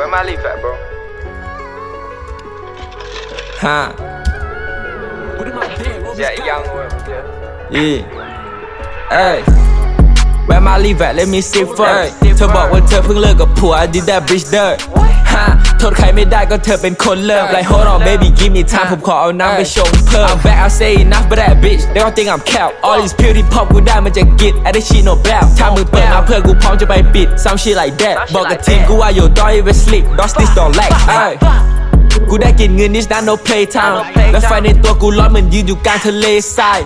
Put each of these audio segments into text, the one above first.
where my leaf at, bro? Huh? Yeah, young one. Yeah. Yeah. Hey. Where my leave at? Let me see first เธอบอกว่าเธอเพิ่งเลิกกับผัว did that bitch dirt ฮะโทษใครไม่ได้ก็เธอเป็นคนเริ่ม like hold on baby give me time ผมขอเอาน้ำไปชงเพิ่ม I'm back I say enough but that bitch they don't think I'm cap all these pill ที่ pop กูได้มันจะกิด I don't shit no bell ถ้ามึงเปิดมาเพื่อกูพร้อมจะไปปิด some shit like that บอกกับทีมกูว่า yo don't even sleep don't sleep don't lag เอ้ยกูได้กินเงินนี่นะ no play time และไฟในตัวกูร้อนเหมือนยืนอยู่กลางทะเลทราย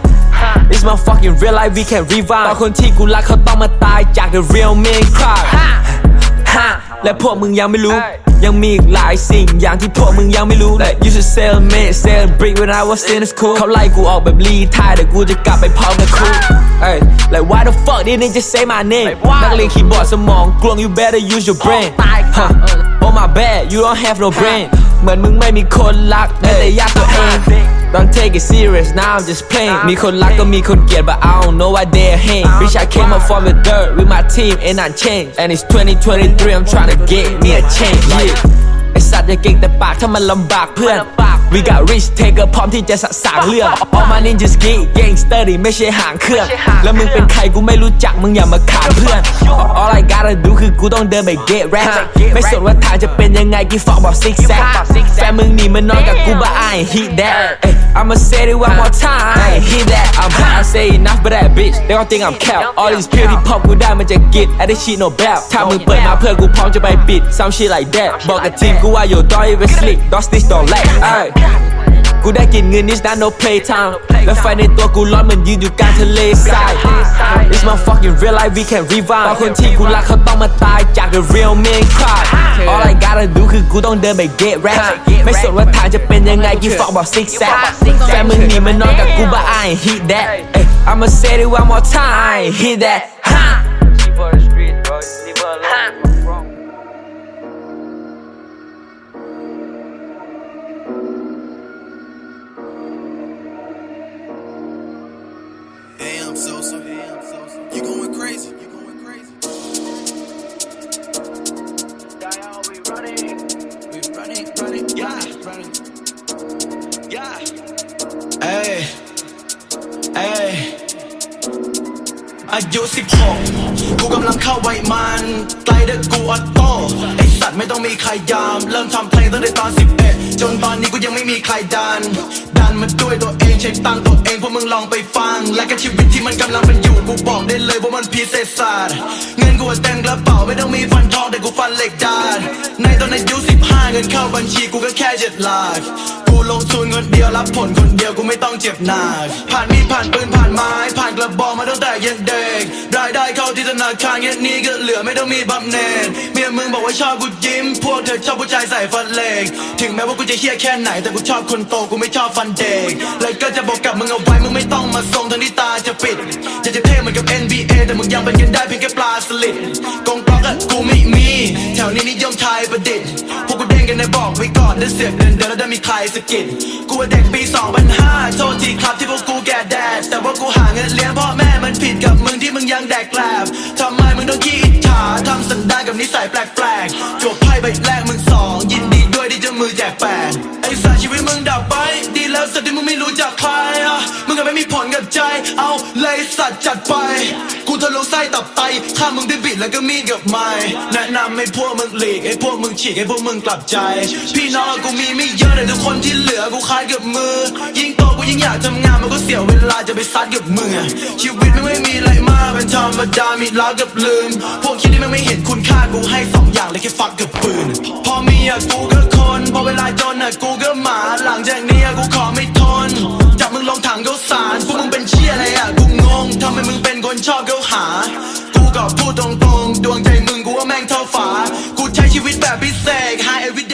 It's my fucking real life we can revive ตอนคนที่กูรักเขาต้องมาตายจาก the real man cry ฮะ และพวกมึงยังไม่รู้ ยังมีอีกหลายสิ่งอย่างที่พวกมึงยังไม่รู้ Like you should sell me sell brick when I was in school เขาไล่กูออกแบบรีทายแต่กูจะกลับไปพร้อมกับครูเอ้ย like why the fuck didn't just say my name นักเรียนคีย์บอร์ดสมองกลวง you better use your brain Huh. Oh my bad you don't have no brain เหมือนมึงไม่มีคนรักแม้แต่ญาติตัวเอง Don't take it serious now I'm just playing มีคนรักก็มีคนเกลียด but I don't know why they hate Bitch I came up from the dirt with my team and I changed and it's 2023 I'm trying to get me a change yeah ไอ สัตว์อย่าเก่งแต่ปากถ้ามันลำบากเพื่อน We got rich taker พร้อมที่จะสะสางเรื่อง All my ninjas geek gangster ดิไม่ใช่หางเครื่อง แล้วมึงเป็นใครกูไม่รู้จักมึงอย่ามาขานเพื่อน All I gotta do คือกูต้องเดินไป get rap ไม่สนว่าทางจะเป็นยังไงกี่ฟอกบอก six sack แฟนมึงหนีมานอนกับกู but I ain't hit that Ay, I'ma say it one more time I ain't hit that I'm high I say enough but that bitch they don't think I'm cap All these pill ที่ pop กูได้มันจะกิด I don't shit no bell ถ้ามึงเปิดมาเพื่อกูพร้อมจะไปปิด some shit like that บอกกับทีมกูว่า yo don't even sleep don't snitch don't lag ay กูได้กินเงินนี่นะ no play time และไฟในตัวกูร้อนเหมือนยืนอยู่กลางทะเลทราย It's my fucking real life we can revive ตอนคนที่กูรักเขาต้องมาตายจาก the real man cry All I gotta do คือกูต้องเดินไป get rap ไม่สนว่าทางจะเป็นยังไงกี่ฟอกบอก six sack แฟนมึงหนีมานอนกับกู but I ain't hit that Ay, I'ma say it one more time I ain't hit that I'm so, so อายุ 16 กูกำลังเข้าวัยมันไกลเด็กกูออโต้ไอสัตว์ไม่ต้องมีใครยาม เริ่มทำเพลงตั้งแต่ตอน 11 จนตอนนี้กูยังไม่มีใครดัน ดันมาด้วยตัวเองใช้ตังตัวเองพวกมึงลองไปฟัง และก็ชีวิตที่มันกำลังเป็นอยู่กูบอกได้เลยว่ามันพิเศษศาสตร์เงินกูเต็มกระเป๋าไม่ต้องมีฟันทองแต่กูฟันเหล็กดานในตอนอายุ15 เงินเข้าบัญชีกูก็แค่เจ็ดหลักกูลงทุนคนเดียวรับผลคนเดียวกูไม่ต้องเจ็บหนัก ผ่านมีดผ่านปืนผ่านไม้ผ่านกระบอกมาตั้งแต่ยังเด็กรายได้เข้าที่ธนาคารเงี้ยนี้ก็เหลือไม่ต้องมีบำเหน็จเมียมึงบอกว่าชอบกูยิ้ม พวกเธอชอบผู้ชายใส่ฟันเหล็ก ถึงแม้ว่ากูจะเฮี้ยแค่ไหนแต่กูชอบคนโตกูไม่ชอบฟันเด็กเลยก็จะบอกกับมึงเอาไว้มึงไม่ต้องมาทรงทั้งที่ตาจะปิดอยากจะเท่เหมือนกับ NBA แต่มึงยังเป็นกันได้เพียงแค่ปลาสลิดกองกลอกอะกูไม่มี แถวนี้นิยมไทยประดิษฐ์ พวกกูเด้งกันในบอกไว้ก่อนเดินเสียบเดินเดินแล้วได้มีใครสะกิดกูว่าเด็กปี2005โทษทีครับที่พวกกูแก่แดด แต่ว่ากูหาเงินเลี้ยงพ่อแม่มันผิดกับมึงที่มึงยังแดกแกลบทำไมมึงต้องขี้อิจฉาทำสันดานกับนิสัยแปลกๆจวบไพ่ใบแรกมึงสองยินดีด้วยที่จะมือแจกแปดไอ้สารชีวิตมึงดับไป ดีแล้วสัตว์ที่มึงไม่รู้จักใคร สัตว์จัดไป กูทะลุไส้ตับไตฆ่ามึงด้วยบิดแล้วก็มีดกับไม้แนะนำให้พวกมึงหลีกให้พวกมึงฉีกให้พวกมึงกลับใจ พี่น้องกูมีไม่เยอะแต่ทุกคนที่เหลือกูคล้ายกับมือ ยิ่งโตกูยิ่งอยากทำงานมันก็เสียเวลาจะไปซัดกับมึงอะชีวิตไม่ไม่มีอะไรมากเป็นธรรมดามีรักกับลืม พวกคิดที่มันไม่เห็นคุณค่ากูให้สองอย่างเลยแค่ฟักกับปืน พอมีอะกูก็คน พอเวลาจนอะกูก็หมาหลังจากนี้อะกูขอไม่ คนชอบเขาหา กูก็พูดตรงๆ ดวงใจมึงกูว่าแม่งเท่าฝา กูใช้ชีวิตแบบพิเศษ high every day